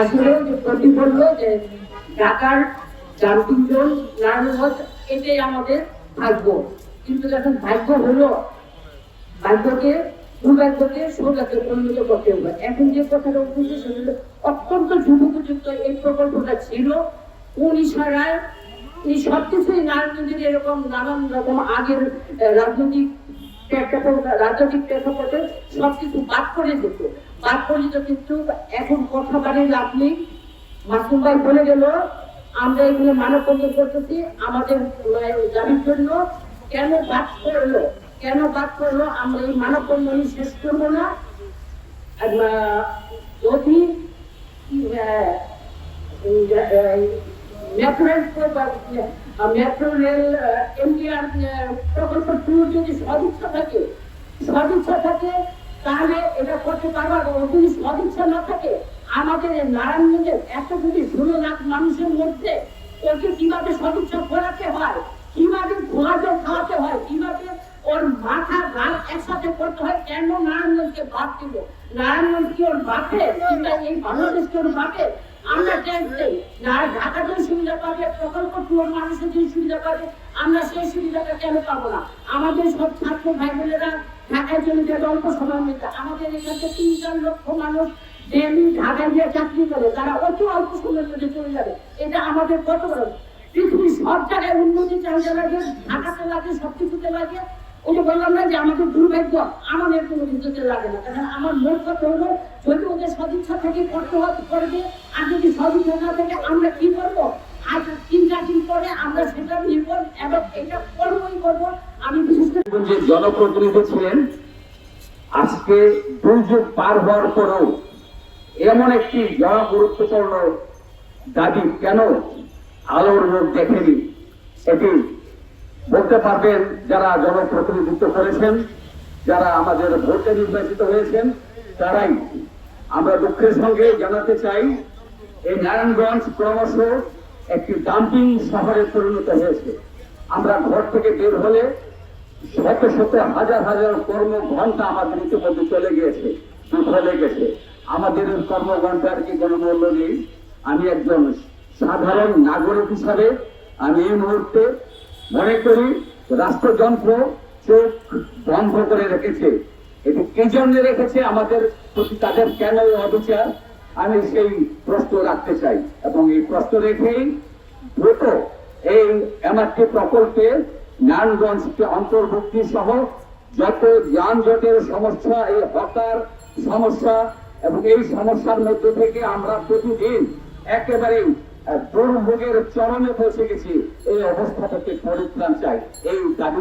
আসলে যে প্রতি বলল যে ঢাকার জামকিঞ্জন নারায়ণগঞ্জ এটাই আমাদের ভাগ্য। কিন্তু যখন ভাগ্য হলো, ভাগ্যকে, দুর্ভাগ্যকে সৌভাগ্যে পরিণত করতে হবে। এখন যে কথাটা উঠেছে, সেটা অত্যন্ত যুগোপযুক্ত এই প্রকল্পটা ছিল। উনি ছাড়ায় উনি সবকিছুই নারায়ণগঞ্জের এরকম নানান রকম আগের রাজনৈতিক রাজনৈতিক প্রেক্ষাপটে সবকিছু বাদ করে দিত বাদ করে দিত কিন্তু এখন কথা বাড়ি লাভ নেই। মাসুম ভাই বলে গেল আমরা এগুলো মানব বন্ধন করতেছি আমাদের আহ, দাবির জন্য কেন বাদ করল কেন বাদ করল আমরা এই মানব বন্ধন শেষ করব না? যদি এমডিআর প্রকল্প টু যদি সদিচ্ছা থাকে সদিচ্ছা থাকে তাহলে এটা করতে পারব আর ও যদি সদিচ্ছা না থাকে আমাদের নারায়ণগঞ্জের এত লাখ মানুষের মধ্যে ওকে কীভাবে সদিচ্ছা করাতে হয় কীভাবে খোলা খাওয়াতে হয় কীভাবে ওর মাথা গাল একসাথে করতে হয় কেন নারায়ণগঞ্জকে বাদ দিব নারায়ণগঞ্জ কি ওর বাপে এই বাংলাদেশকে ওর বাপে আমরা ট্যাক্স ঢাকা যে সুবিধা পাবে, প্রকল্প টুয়ার মানুষের যে সুবিধা পাবে, আমরা সেই সুবিধাটা কেন পাবো না? আমাদের সব ছাত্র ভাই বোনেরা চলে যাবে অল্প সময়ের মধ্যে, আমাদের এখান থেকে তিন চার লক্ষ মানুষ ডেলি ঢাকায় গিয়ে চাকরি করে, তারা অতি অল্প সময়ের মধ্যে চলে যাবে। এটা আমাদের কত বড় পৃথিবীর সব জায়গায় উন্নতি চাহিদা লাগে, ঢাকাতে লাগে সব কিছুতে লাগে। ওই বললাম না যে আমাদের দুর্ভাগ্য, আমাদের কোনো কিছুতে লাগে না। কারণ আমার মোট কথা হলো যদি ওদের সদিচ্ছা থেকে করতে হতে করবে আর যদি সদিচ্ছা না থাকে, আমরা কি করব? আর তিন চার দিন পরে আমরা সেটা নিব এবং এটা করবোই করব। আমি বিশেষ করে যে জনপ্রতিনিধি ছিলেন, আজকে দুর্যোগ পার হওয়ার পরেও এমন একটি জন গুরুত্বপূর্ণ দাবি কেন আলোর রোগ দেখেনি? এটি বলতে পারবেন যারা জনপ্রতিনিধিত্ব করেছেন, যারা আমাদের ভোটে নির্বাচিত হয়েছেন, তারাই আমরা দুঃখের সঙ্গে জানাতে চাই, এই নারায়ণগঞ্জ ক্রমশ একটি ডাম্পিং শহরে পরিণত হয়েছে। আমরা ঘর থেকে বের হলে শত শত হাজার হাজার কর্ম ঘণ্টা আমাদের ইতিমধ্যে চলে গিয়েছে চলে গেছে। আমাদের কর্ম ঘণ্টার কি কোনো মূল্য নেই? আমি একজন সাধারণ নাগরিক হিসাবে আমি এই মুহূর্তে মনে করি রাষ্ট্রযন্ত্র চোখ বন্ধ করে রেখেছে। কি জন্য রেখেছে আমাদের প্রতি তাদের কেন এই অবিচার? আমি সেই প্রশ্ন রাখতে চাই এবং এই প্রশ্ন রেখেই দ্রুত এই এমআরটি প্রকল্পে নারায়ণগঞ্জকে অন্তর্ভুক্তি সহ যত যানজটের সমস্যা, এই হকার সমস্যা এবং এই সমস্যার মধ্যে থেকে আমরা প্রতিদিন একেবারে দুর্ভোগের চরমে পৌঁছে গেছি। এই অবস্থা থেকে পরিত্রাণ চাই। এই দাবি